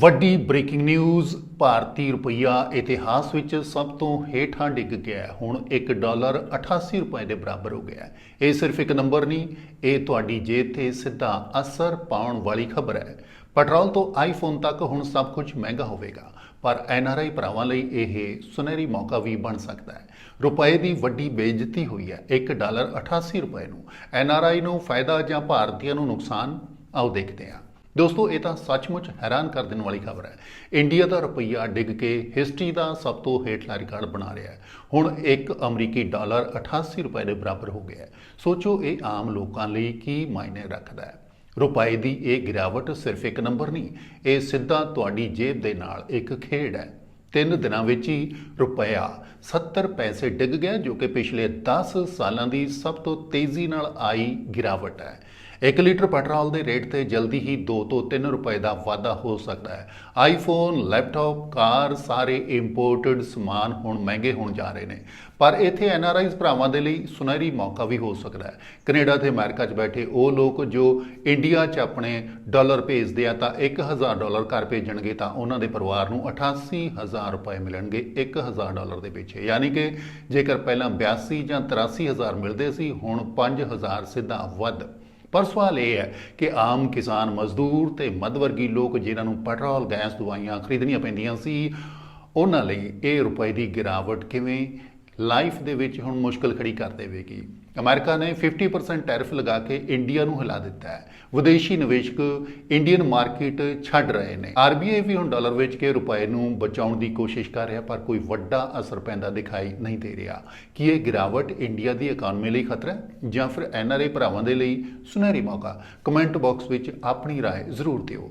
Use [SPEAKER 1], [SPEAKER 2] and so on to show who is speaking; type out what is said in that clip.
[SPEAKER 1] ਵੱਡੀ breaking news ਭਾਰਤੀ ਰੁਪਈਆ ਇਤਿਹਾਸ ਵਿੱਚ ਸਭ ਤੋਂ ਹੇਠਾਂ ਡਿੱਗ ਗਿਆ ਹੈ। ਹੁਣ 1 ਡਾਲਰ 88 ਰੁਪਏ ਦੇ ਬਰਾਬਰ ਹੋ ਗਿਆ ਹੈ। ਇਹ ਸਿਰਫ ਇੱਕ ਨੰਬਰ ਨਹੀਂ, ਇਹ ਤੁਹਾਡੀ ਜੇਬ ਤੇ ਸਿੱਧਾ ਅਸਰ ਪਾਉਣ ਵਾਲੀ ਖਬਰ ਹੈ। ਪੈਟਰੋਲ ਤੋਂ ਆਈਫੋਨ ਤੱਕ ਹੁਣ ਸਭ ਕੁਝ ਮਹਿੰਗਾ ਹੋਵੇਗਾ, ਪਰ ਐਨਆਰਆਈ ਭਰਾਵਾਂ ਲਈ ਇਹ ਸੁਨਹਿਰੀ ਮੌਕਾ ਵੀ ਬਣ ਸਕਦਾ ਹੈ। ਰੁਪਏ ਦੀ ਵੱਡੀ ਬੇਇੱਜ਼ਤੀ ਹੋਈ ਹੈ 1 ਡਾਲਰ 88 ਰੁਪਏ ਨੂੰ। ਐਨਆਰਆਈ ਨੂੰ ਫਾਇਦਾ ਜਾਂ ਭਾਰਤੀਆਂ ਨੂੰ ਨੁਕਸਾਨ? ਆਓ ਦੇਖਦੇ ਹਾਂ। ਦੋਸਤੋ, ਇਹ ਤਾਂ ਸੱਚਮੁੱਚ ਹੈਰਾਨ ਕਰ ਦੇਣ ਵਾਲੀ ਖਬਰ ਹੈ। ਇੰਡੀਆ ਦਾ ਰੁਪਈਆ ਡਿੱਗ ਕੇ ਹਿਸਟਰੀ ਦਾ ਸਭ ਤੋਂ ਹੇਠਲਾ ਰਿਕਾਰਡ ਬਣਾ ਰਿਹਾ ਹੈ। ਹੁਣ ਇੱਕ ਅਮਰੀਕੀ ਡਾਲਰ 88 ਰੁਪਏ ਦੇ ਬਰਾਬਰ ਹੋ ਗਿਆ ਹੈ। ਸੋਚੋ, ਇਹ ਆਮ ਲੋਕਾਂ ਲਈ ਕੀ ਮਾਇਨੇ ਰੱਖਦਾ ਹੈ? ਰੁਪਏ ਦੀ ਇਹ ਗਿਰਾਵਟ ਸਿਰਫ ਇੱਕ ਨੰਬਰ ਨਹੀਂ, ਇਹ ਸਿੱਧਾ ਤੁਹਾਡੀ ਜੇਬ ਦੇ ਨਾਲ ਇੱਕ ਖੇਡ ਹੈ। ਤਿੰਨ ਦਿਨਾਂ ਵਿੱਚ ਹੀ ਰੁਪਇਆ 70 ਪੈਸੇ ਡਿੱਗ ਗਿਆ, ਜੋ ਕਿ ਪਿਛਲੇ 10 ਸਾਲਾਂ ਦੀ ਸਭ ਤੋਂ ਤੇਜ਼ੀ ਨਾਲ ਆਈ ਗਿਰਾਵਟ ਹੈ। 1 ਲੀਟਰ ਪੈਟਰੋਲ ਦੇ ਰੇਟ ਤੇ ਜਲਦੀ ਹੀ 2 ਤੋਂ 3 ਰੁਪਏ ਦਾ ਵਾਧਾ ਹੋ ਸਕਦਾ ਹੈ। ਆਈਫੋਨ, ਲੈਪਟਾਪ, ਕਾਰ, ਸਾਰੇ ਇੰਪੋਰਟਡ ਸਮਾਨ ਹੁਣ ਮਹਿੰਗੇ ਹੋਣ ਜਾ ਰਹੇ ਨੇ। ਪਰ ਇੱਥੇ ਐਨਆਰਆਈਜ਼ ਭਰਾਵਾਂ ਦੇ ਲਈ ਸੁਨਹਿਰੀ ਮੌਕਾ ਵੀ ਹੋ ਸਕਦਾ ਹੈ। ਕੈਨੇਡਾ ਤੇ ਅਮਰੀਕਾ 'ਚ ਬੈਠੇ ਉਹ ਲੋਕ ਜੋ ਇੰਡੀਆ 'ਚ ਆਪਣੇ ਡਾਲਰ ਭੇਜਦੇ ਆ ਤਾਂ 1000 ਡਾਲਰ ਘਰ ਭੇਜਣਗੇ ਤਾਂ ਉਹਨਾਂ ਦੇ ਪਰਿਵਾਰ ਨੂੰ 88000 ਰੁਪਏ ਮਿਲਣਗੇ 1000 ਡਾਲਰ ਦੇ ਪਿੱਛੇ। ਯਾਨੀ ਕਿ ਜੇਕਰ ਪਹਿਲਾਂ 82 ਜਾਂ 83000 ਮਿਲਦੇ ਸੀ, ਹੁਣ 5000 ਸਿੱਧਾ ਵੱਧ। ਪਰ ਸਵਾਲ ਇਹ ਹੈ ਕਿ ਆਮ ਕਿਸਾਨ, ਮਜ਼ਦੂਰ ਤੇ ਮੱਧਵਰਗੀ ਲੋਕ ਜਿਨ੍ਹਾਂ ਨੂੰ ਪੈਟਰੋਲ, ਗੈਸ ਦਵਾਈਆਂ ਖਰੀਦਣੀਆਂ ਪੈਂਦੀਆਂ ਸੀ, ਉਹਨਾਂ ਲਈ ਇਹ ਰੁਪਏ ਦੀ ਗਿਰਾਵਟ ਕਿਵੇਂ ਲਾਈਫ ਦੇ ਵਿੱਚ ਹੁਣ ਮੁਸ਼ਕਲ ਖੜੀ ਕਰ ਦੇਵੇਗੀ ਅਮਰੀਕਾ ਨੇ 50% ਟੈਰਿਫ ਲਗਾ ਕੇ ਇੰਡੀਆ ਨੂੰ ਹਿਲਾ ਦਿੱਤਾ ਹੈ ਵਿਦੇਸ਼ੀ ਨਿਵੇਸ਼ਕ ਇੰਡੀਅਨ ਮਾਰਕੀਟ ਛੱਡ ਰਹੇ ਨੇ ਆਰਬੀਆਈ ਵੀ ਹੁਣ ਡਾਲਰ ਵੇਚ ਕੇ ਰੁਪਏ ਨੂੰ ਬਚਾਉਣ ਦੀ ਕੋਸ਼ਿਸ਼ ਕਰ ਰਿਹਾ ਪਰ ਕੋਈ ਵੱਡਾ ਅਸਰ ਪੈਂਦਾ ਦਿਖਾਈ ਨਹੀਂ ਦੇ ਰਿਹਾ ਕੀ ਇਹ ਗਿਰਾਵਟ ਇੰਡੀਆ ਦੀ ਇਕਨੋਮੀ ਲਈ ਖਤਰਾ ਹੈ ਜਾਂ ਫਿਰ ਐਨਆਰਆਈ ਭਰਾਵਾਂ ਦੇ ਲਈ ਸੁਨਹਿਰੀ ਮੌਕਾ ਕਮੈਂਟ ਬਾਕਸ ਵਿੱਚ ਆਪਣੀ رائے ਜ਼ਰੂਰ ਦਿਓ